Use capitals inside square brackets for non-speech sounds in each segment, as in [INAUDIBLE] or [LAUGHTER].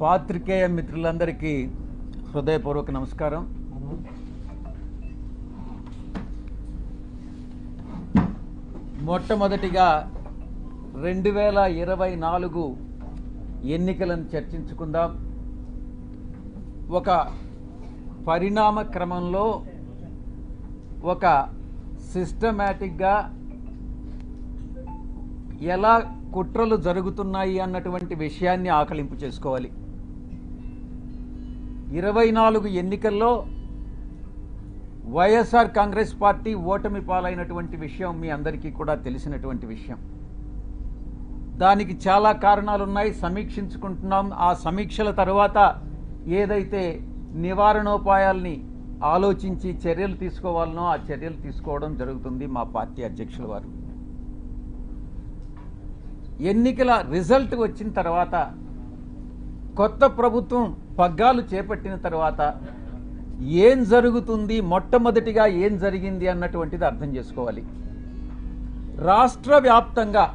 పాత్రికేయ మిత్రులందరికీ హృదయపూర్వక నమస్కారం. మొట్టమొదటిగా రెండు వేల ఇరవై నాలుగు ఎన్నికలను చర్చించుకుందాం. ఒక పరిణామ క్రమంలో ఒక సిస్టమేటిక్గా ఎలా కుట్రలు జరుగుతున్నాయి అన్నటువంటి విషయాన్ని ఆకలింపు చేసుకోవాలి. ఇరవై నాలుగు ఎన్నికల్లో వైఎస్ఆర్ కాంగ్రెస్ పార్టీ ఓటమి పాలైనటువంటి విషయం మీ అందరికీ కూడా తెలిసినటువంటి విషయం. దానికి చాలా కారణాలు ఉన్నాయి సమీక్షించుకుంటున్నాం. ఆ సమీక్షల తర్వాత ఏదైతే నివారణోపాయాల్ని ఆలోచించి చర్యలు తీసుకోవాలనో ఆ చర్యలు తీసుకోవడం జరుగుతుంది మా పార్టీ అధ్యక్షుల వారు. ఎన్నికల రిజల్ట్ వచ్చిన తర్వాత కొత్త ప్రభుత్వం పగ్గాలు చేపట్టిన తర్వాత ఏం జరుగుతుంది మొట్టమొదటిగా ఏం జరిగింది అన్నటువంటిది అర్థం చేసుకోవాలి. రాష్ట్ర వ్యాప్తంగా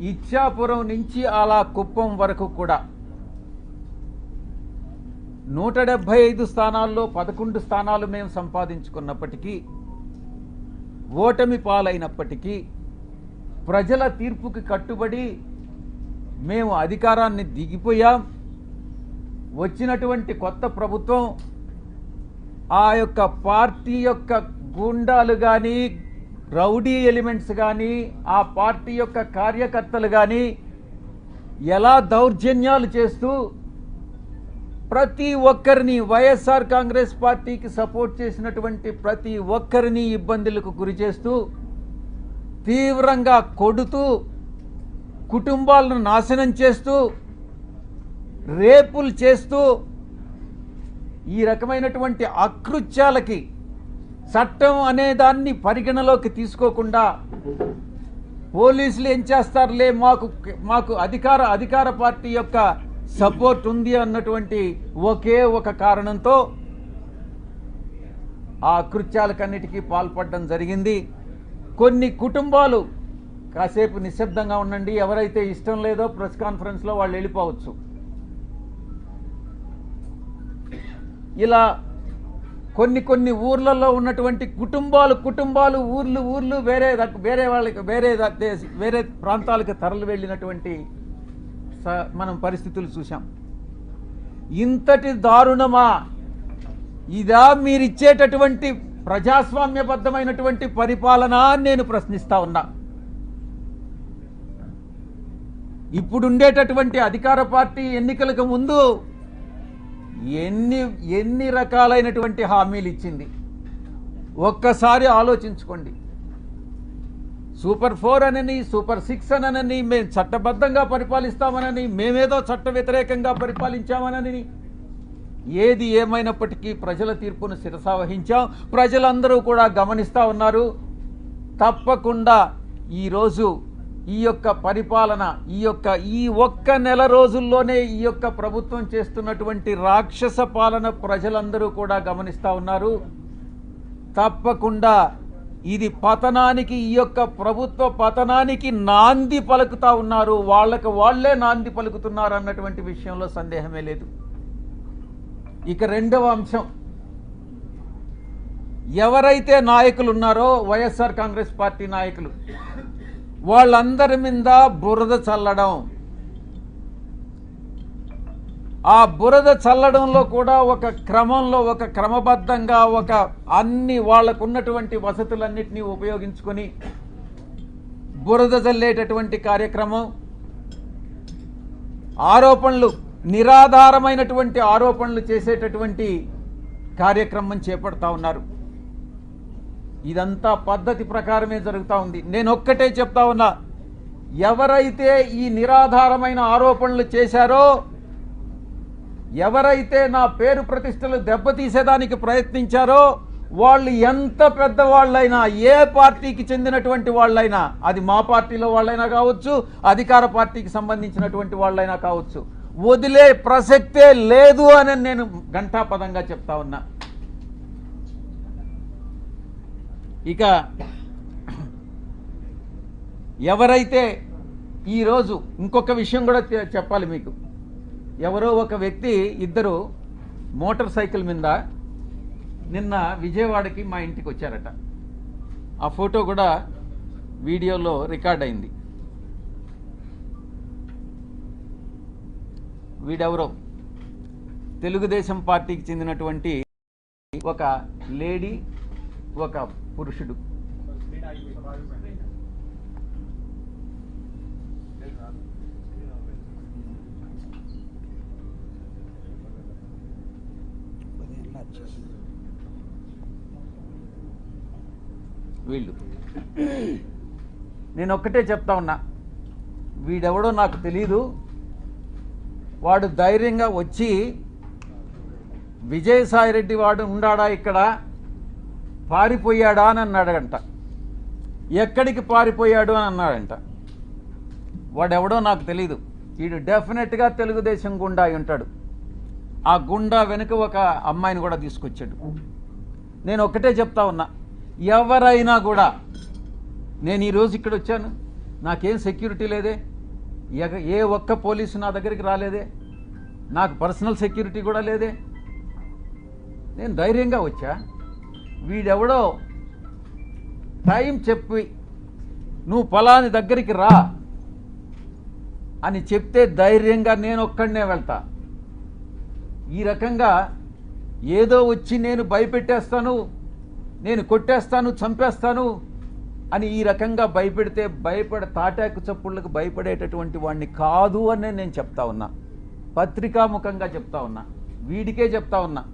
ఇచ్చాపురం నుంచి అలా కుప్పం వరకు కూడా నూట డెబ్భై ఐదు స్థానాల్లో పదకొండు స్థానాలు మేము సంపాదించుకున్నప్పటికీ ఓటమి పాలైనప్పటికీ ప్రజల తీర్పుకి కట్టుబడి మేము అధికారాన్ని దిగిపోయాం. వచ్చినటువంటి కొత్త ప్రభుత్వం ఆ యొక్క పార్టీ యొక్క గుండాలు కానీ రౌడీ ఎలిమెంట్స్ కానీ ఆ పార్టీ యొక్క కార్యకర్తలు కానీ ఎలా దౌర్జన్యాలు చేస్తూ ప్రతి ఒక్కరిని వైఎస్ఆర్ కాంగ్రెస్ పార్టీకి సపోర్ట్ చేసినటువంటి ప్రతి ఒక్కరిని ఇబ్బందులకు గురి చేస్తూ తీవ్రంగా కొడుతూ కుటుంబాలను నాశనం చేస్తూ రేపులు చేస్తూ ఈ రకమైనటువంటి అకృత్యాలకి చట్టం అనే దాన్ని పరిగణలోకి తీసుకోకుండా పోలీసులు ఏం చేస్తారులే మాకు మాకు అధికార అధికార పార్టీ యొక్క సపోర్ట్ ఉంది అన్నటువంటి ఒకే ఒక కారణంతో ఆ అకృత్యాలకన్నిటికీ పాల్పడడం జరిగింది. కొన్ని కుటుంబాలు కాసేపు నిశ్శబ్దంగా ఉండండి. ఎవరైతే ఇష్టం లేదో ప్రెస్ కాన్ఫరెన్స్లో వాళ్ళు వెళ్ళిపోవచ్చు. ఇలా కొన్ని కొన్ని ఊర్లలో ఉన్నటువంటి కుటుంబాలు కుటుంబాలు ఊర్లు ఊర్లు వేరే వేరే వాళ్ళకి వేరే దేశ- వేరే ప్రాంతాలకు తరలి వెళ్ళినటువంటి స- మనం పరిస్థితులు చూసాం ఇంతటి దారుణమా? ఇదా మీరిచ్చేటటువంటి ప్రజాస్వామ్యబద్ధమైనటువంటి పరిపాలన అని నేను ప్రశ్నిస్తా ఉన్నా. ఇప్పుడుండేటటువంటి అధికార పార్టీ ఎన్నికలకు ముందు ఎన్ని ఎన్ని రకాలైనటువంటి హామీలు ఇచ్చింది ఒక్కసారి ఆలోచించుకోండి. సూపర్ ఫోర్ అనని సూపర్ సిక్స్ అనని మేము చట్టబద్ధంగా పరిపాలిస్తామనని మేమేదో చట్ట వ్యతిరేకంగా పరిపాలించామనని ఏది ఏమైనప్పటికీ ప్రజల తీర్పును శిరసావహించాం. ప్రజలందరూ కూడా గమనిస్తూ ఉన్నారు. తప్పకుండా ఈరోజు ఈ యొక్క పరిపాలన ఈ యొక్క ఈ ఒక్క నెల రోజుల్లోనే ఈ యొక్క ప్రభుత్వం చేస్తున్నటువంటి రాక్షస పాలన ప్రజలందరూ కూడా గమనిస్తూ ఉన్నారు. తప్పకుండా ఇది పతనానికి ఈ యొక్క ప్రభుత్వ పతనానికి నాంది పలుకుతా ఉన్నారు. వాళ్ళకి వాళ్ళే నాంది పలుకుతున్నారు అన్నటువంటి విషయంలో సందేహమే లేదు. ఇక రెండవ అంశం. ఎవరైతే నాయకులు ఉన్నారో వైఎస్ఆర్ కాంగ్రెస్ పార్టీ నాయకులు వాళ్ళందరి మీద బురద చల్లడం. ఆ బురద చల్లడంలో కూడా ఒక క్రమంలో ఒక క్రమబద్ధంగా ఒక అన్ని వాళ్ళకున్నటువంటి వసతులన్నింటినీ ఉపయోగించుకొని బురద చల్లేటటువంటి కార్యక్రమం. ఆరోపణలు నిరాధారమైనటువంటి ఆరోపణలు చేసేటటువంటి కార్యక్రమం చేపడతా ఉన్నారు. ఇదంతా పద్ధతి ప్రకారమే జరుగుతూ ఉంది. నేను ఒక్కటే చెప్తా ఉన్నా ఎవరైతే ఈ నిరాధారమైన ఆరోపణలు చేశారో ఎవరైతే నా పేరు ప్రతిష్టలు దెబ్బతీసేదానికి ప్రయత్నించారో వాళ్ళు ఎంత పెద్దవాళ్ళైనా ఏ పార్టీకి చెందినటువంటి వాళ్ళైనా అది మా పార్టీలో వాళ్ళైనా కావచ్చు అధికార పార్టీకి సంబంధించినటువంటి వాళ్ళైనా కావచ్చు వదిలే ప్రసక్తే లేదు అని నేను ఘంటాపదంగా చెప్తా ఉన్నా. ఇక ఎవరైతే ఈరోజు ఇంకొక విషయం కూడా చెప్పాలి మీకు. ఎవరో ఒక వ్యక్తి ఇద్దరు మోటార్ సైకిల్ మీద నిన్న విజయవాడకి మా ఇంటికి వచ్చారట. ఆ ఫోటో కూడా వీడియోలో రికార్డ్ అయింది. వీడెవరో? తెలుగుదేశం పార్టీకి చెందినటువంటి ఒక లేడీ ఒక పురుషుడు. వీళ్ళు. నేను ఒక్కటే చెప్తా ఉన్నా. వీడెవడో నాకు తెలీదు. వాడు ధైర్యంగా వచ్చి విజయసాయిరెడ్డి వాడు ఉన్నాడా ఇక్కడ? పారిపోయాడా అని అన్నాడంట. ఎక్కడికి పారిపోయాడు అని అన్నాడంట. వాడెవడో నాకు తెలీదు. వీడు డెఫినెట్గా తెలుగుదేశం గుండా అయి ఉంటాడు. ఆ గుండా వెనుక ఒక అమ్మాయిని కూడా తీసుకొచ్చాడు. నేను ఒక్కటే చెప్తా ఉన్నా. ఎవరైనా కూడా నేను ఈరోజు ఇక్కడ వచ్చాను. నాకేం సెక్యూరిటీ లేదే. ఏ ఒక్క పోలీసు నా దగ్గరికి రాలేదే. నాకు పర్సనల్ సెక్యూరిటీ కూడా లేదే. నేను ధైర్యంగా వచ్చా. వీడెవడో టైం చెప్పి నువ్వు పొలాని దగ్గరికి రా అని చెప్తే ధైర్యంగా నేను ఒక్కడనే వెళ్తా. ఈ రకంగా ఏదో వచ్చి నేను భయపెట్టేస్తాను నేను కొట్టేస్తాను చంపేస్తాను అని ఈ రకంగా భయపెడితే భయపడ తాటాకు చప్పుళ్ళకు భయపడేటటువంటి వాడిని కాదు అని నేను చెప్తా ఉన్నా. పత్రికాముఖంగా చెప్తా ఉన్నా. వీడికే చెప్తా ఉన్నా.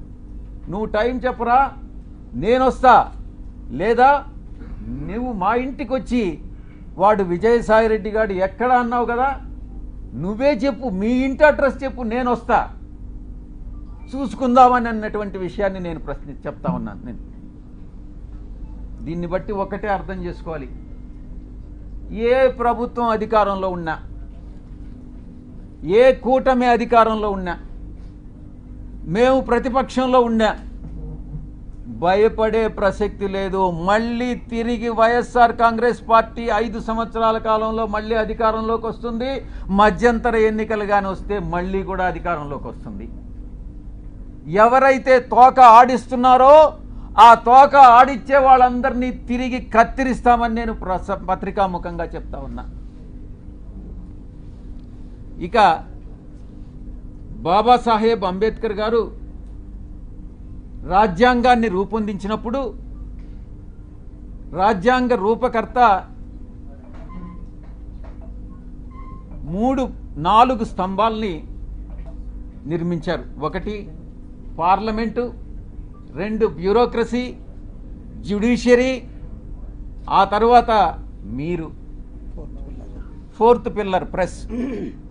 నువ్వు టైం చెప్పరా? నేను వస్తా లేదా నువ్వు మా ఇంటికి వచ్చి వాడు విజయసాయిరెడ్డి గారు ఎక్కడ అన్నావు కదా? నువ్వే చెప్పు. మీ ఇంటి అడ్రస్ చెప్పు. నేను వస్తా చూసుకుందామని అన్నటువంటి విషయాన్ని నేను ప్రశ్ని చెప్తా ఉన్నాను నేను. దీన్ని బట్టి ఒకటే అర్థం చేసుకోవాలి. ఏ ప్రభుత్వం అధికారంలో ఉన్నా ఏ కూటమి అధికారంలో ఉన్నా మేము ప్రతిపక్షంలో ఉన్నా భయపడే ప్రసక్తి లేదు. మళ్ళీ తిరిగి వైఎస్ఆర్ కాంగ్రెస్ పార్టీ ఐదు సంవత్సరాల కాలంలో మళ్ళీ అధికారంలోకి వస్తుంది. మధ్యంతర ఎన్నికలు కానీ వస్తే మళ్ళీ కూడా అధికారంలోకి వస్తుంది. ఎవరైతే తోక ఆడిస్తున్నారో ఆ తోక ఆడిచ్చే వాళ్ళందరినీ తిరిగి కత్తిరిస్తామని నేను పత్రికాముఖంగా చెప్తా ఉన్నా. ఇక బాబాసాహెబ్ అంబేద్కర్ గారు రాజ్యాంగాన్ని రూపొందించినప్పుడు రాజ్యాంగ రూపకర్త మూడు నాలుగు స్తంభాల్ని నిర్మించారు. ఒకటి పార్లమెంటు రెండు బ్యూరోక్రసీ జ్యుడిషియరీ ఆ తర్వాత మీరు ఫోర్త్ పిల్లర్ ప్రెస్. [CLEARS THROAT]